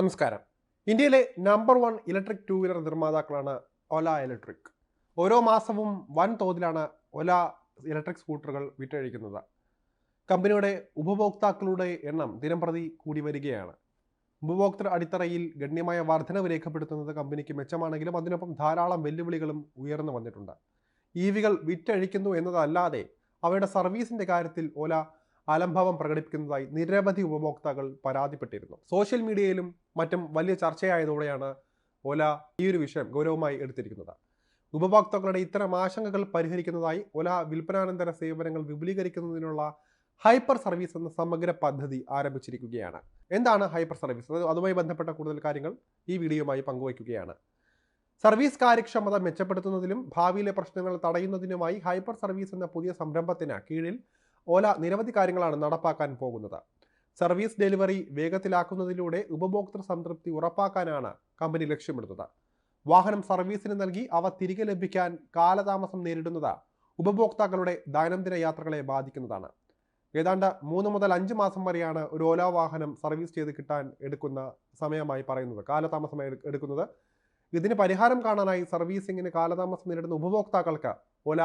നമസ്കാരം. ഇന്ത്യയിലെ number one electric two wheeler നിർമ്മാതാക്കളാണ് Ola electric ഓരോ മാസവും വൻ തോതിലാണ് ഒല ഇലക്ട്രിക് സ്കൂട്ടറുകൾ വിറ്റഴിക്കുന്നത്. കമ്പനിയുടെ ഉപഭോക്താക്കളുടെ എണ്ണം ദിനംപ്രതി കൂടി വരികയാണ്. ഉപഭോക്തൃ അടിത്തറയിൽ ഗണ്യമായ വർധനവ് രേഖപ്പെടുത്തുന്നത് കമ്പനിക്ക് മെച്ചമാണെങ്കിലും അതിനൊപ്പം ധാരാളം വെല്ലുവിളികളും ഉയർന്നു വന്നിട്ടുണ്ട്. ഇ വികൾ വിറ്റഴിക്കുന്നു എന്നതല്ലാതെ അവയുടെ സർവീസിന്റെ കാര്യത്തിൽ ഓല അലംഭാവം പ്രകടിപ്പിക്കുന്നതായി നിരവധി ഉപഭോക്താക്കൾ പരാതിപ്പെട്ടിരുന്നു. സോഷ്യൽ മീഡിയയിലും മറ്റും വലിയ ചർച്ചയായതോടെയാണ് ഓല ഈ ഒരു വിഷയം ഗൗരവമായി എടുത്തിരിക്കുന്നത്. ഉപഭോക്താക്കളുടെ ഇത്തരം ആശങ്കകൾ പരിഹരിക്കുന്നതായി ഒല വിൽപ്പനാനന്തര സേവനങ്ങൾ വിപുലീകരിക്കുന്നതിനുള്ള ഹൈപ്പർ സർവീസ് എന്ന സമഗ്ര പദ്ധതി ആരംഭിച്ചിരിക്കുകയാണ്. എന്താണ് ഹൈപ്പർ സർവീസ്? അതുമായി ബന്ധപ്പെട്ട കൂടുതൽ കാര്യങ്ങൾ ഈ വീഡിയോയുമായി പങ്കുവയ്ക്കുകയാണ്. സർവീസ് കാര്യക്ഷമത മെച്ചപ്പെടുത്തുന്നതിലും ഭാവിയിലെ പ്രശ്നങ്ങൾ തടയുന്നതിനുമായി ഹൈപ്പർ സർവീസ് എന്ന പുതിയ സംരംഭത്തിന് കീഴിൽ ഓല നിരവധി കാര്യങ്ങളാണ് നടപ്പാക്കാൻ പോകുന്നത്. സർവീസ് ഡെലിവറി വേഗത്തിലാക്കുന്നതിലൂടെ ഉപഭോക്തൃ സംതൃപ്തി ഉറപ്പാക്കാനാണ് കമ്പനി ലക്ഷ്യമിടുന്നത്. വാഹനം സർവീസിന് നൽകി അവ തിരികെ ലഭിക്കാൻ കാലതാമസം നേരിടുന്നത് ഉപഭോക്താക്കളുടെ ദൈനംദിന യാത്രകളെ ബാധിക്കുന്നതാണ്. ഏതാണ്ട് മൂന്ന് മുതൽ അഞ്ച് മാസം വരെയാണ് ഒരു ഓല വാഹനം സർവീസ് ചെയ്ത് കിട്ടാൻ എടുക്കുന്ന സമയമായി പറയുന്നത് കാലതാമസമായി എടുക്കുന്നത്. ഇതിന് പരിഹാരം കാണാനായി സർവീസിങ്ങിന് കാലതാമസം നേരിടുന്ന ഉപഭോക്താക്കൾക്ക് ഓല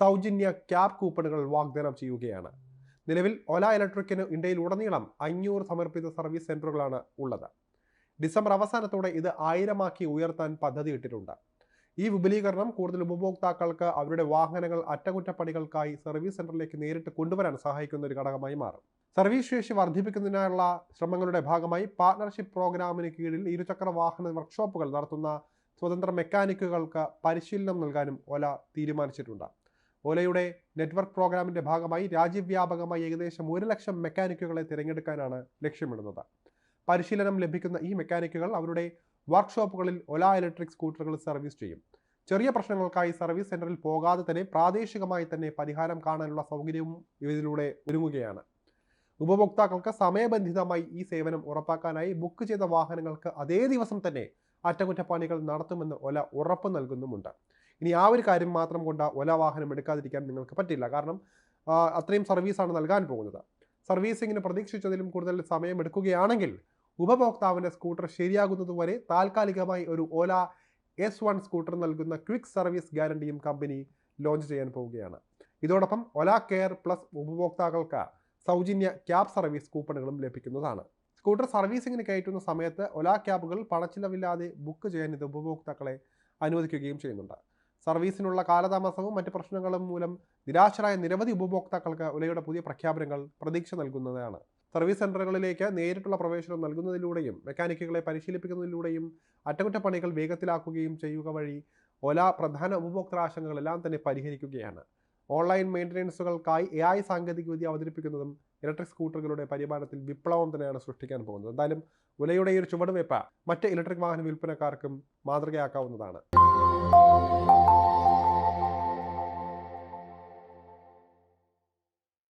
സൗജന്യ ക്യാബ് കൂപ്പണുകൾ വാഗ്ദാനം ചെയ്യുകയാണ്. നിലവിൽ ഒല ഇലക്ട്രിക്കിന് ഇന്ത്യയിൽ ഉടനീളം അഞ്ഞൂറ് സമർപ്പിത സർവീസ് സെന്ററുകളാണ് ഉള്ളത്. ഡിസംബർ അവസാനത്തോടെ ഇത് ആയിരമാക്കി ഉയർത്താൻ പദ്ധതിയിട്ടിട്ടുണ്ട് ഈ വിപുലീകരണം കൂടുതൽ ഉപഭോക്താക്കൾക്ക് അവരുടെ വാഹനങ്ങൾ അറ്റകുറ്റപ്പണികൾക്കായി സർവീസ് സെന്ററിലേക്ക് നേരിട്ട് കൊണ്ടുവരാൻ സഹായിക്കുന്ന ഒരു ഘടകമായി മാറും. സർവീസ് ശേഷി വർദ്ധിപ്പിക്കുന്നതിനുള്ള ശ്രമങ്ങളുടെ ഭാഗമായി പാർട്ണർഷിപ്പ് പ്രോഗ്രാമിന് കീഴിൽ ഇരുചക്ര വാഹന വർക്ക്ഷോപ്പുകൾ നടത്തുന്ന സ്വതന്ത്ര മെക്കാനിക്കുകൾക്ക് പരിശീലനം നൽകാനും ഒല തീരുമാനിച്ചിട്ടുണ്ട്. ഓലയുടെ നെറ്റ്വർക്ക് പ്രോഗ്രാമിന്റെ ഭാഗമായി രാജ്യവ്യാപകമായി ഏകദേശം ഒരു ലക്ഷം മെക്കാനിക്കുകളെ തിരഞ്ഞെടുക്കാനാണ് ലക്ഷ്യമിടുന്നത്. പരിശീലനം ലഭിക്കുന്ന ഈ മെക്കാനിക്കുകൾ അവരുടെ വർക്ക്ഷോപ്പുകളിൽ ഒല ഇലക്ട്രിക് സ്കൂട്ടറുകൾ സർവീസ് ചെയ്യും. ചെറിയ പ്രശ്നങ്ങൾക്കായി സർവീസ് സെന്ററിൽ പോകാതെ തന്നെ പ്രാദേശികമായി തന്നെ പരിഹാരം കാണാനുള്ള സൗകര്യവും ഇതിലൂടെ ഒരുങ്ങുകയാണ്. ഉപഭോക്താക്കൾക്ക് സമയബന്ധിതമായി ഈ സേവനം ഉറപ്പാക്കാനായി ബുക്ക് ചെയ്ത വാഹനങ്ങൾക്ക് അതേ ദിവസം തന്നെ അറ്റകുറ്റപ്പണികൾ നടത്തുമെന്ന് ഒല ഉറപ്പ് നൽകുന്നുമുണ്ട്. ഇനി ആ ഒരു കാര്യം മാത്രം കൊണ്ട് ഒല വാഹനം എടുക്കാതിരിക്കാൻ നിങ്ങൾക്ക് പറ്റില്ല. കാരണം അത്രയും സർവീസാണ് നൽകാൻ പോകുന്നത്. സർവീസിങ്ങിന് പ്രതീക്ഷിച്ചതിലും കൂടുതൽ സമയം എടുക്കുകയാണെങ്കിൽ ഉപഭോക്താവിന്റെ സ്കൂട്ടർ ശരിയാകുന്നതുവരെ താൽക്കാലികമായി ഒരു ഓല എസ് വൺ സ്കൂട്ടർ നൽകുന്ന ക്വിക്ക് സർവീസ് ഗ്യാരണ്ടിയും കമ്പനി ലോഞ്ച് ചെയ്യാൻ പോവുകയാണ്. ഇതോടൊപ്പം ഒല കെയർ പ്ലസ് ഉപഭോക്താക്കൾക്ക് സൗജന്യ ക്യാബ് സർവീസ് കൂപ്പണുകളും ലഭിക്കുന്നതാണ്. സ്കൂട്ടർ സർവീസിങ്ങിന് കയറ്റുന്ന സമയത്ത് ഒല ക്യാബുകൾ പണച്ചിലവില്ലാതെ ബുക്ക് ചെയ്യാൻ ഇത് ഉപഭോക്താക്കളെ അനുവദിക്കുകയും ചെയ്യുന്നുണ്ട്. സർവീസിനുള്ള കാലതാമസവും മറ്റ് പ്രശ്നങ്ങളും മൂലം നിരാശരായ നിരവധി ഉപഭോക്താക്കൾക്ക് ഉലയുടെ പുതിയ പ്രഖ്യാപനങ്ങൾ പ്രതീക്ഷ നൽകുന്നതാണ്. സർവീസ് സെന്ററുകളിലേക്ക് നേരിട്ടുള്ള പ്രവേശനം നൽകുന്നതിലൂടെയും മെക്കാനിക്കുകളെ പരിശീലിപ്പിക്കുന്നതിലൂടെയും അറ്റകുറ്റപ്പണികൾ വേഗത്തിലാക്കുകയും ചെയ്യുക വഴി ഒല പ്രധാന ഉപഭോക്തൃ ആശങ്കകളെല്ലാം തന്നെ പരിഹരിക്കുകയാണ്. ഓൺലൈൻ മെയിന്റനൻസുകൾക്കായി എ ഐ സാങ്കേതികവിദ്യ അവതരിപ്പിക്കുന്നതും ഇലക്ട്രിക് സ്കൂട്ടറുകളുടെ പരിപാലനത്തിൽ വിപ്ലവം തന്നെയാണ് സൃഷ്ടിക്കാൻ പോകുന്നത്. എന്തായാലും ഉലയുടെ ഈ ഒരു ചുവടുവയ്പ മറ്റ് ഇലക്ട്രിക് വാഹന വിൽപ്പനക്കാർക്കും മാതൃകയാക്കാവുന്നതാണ്.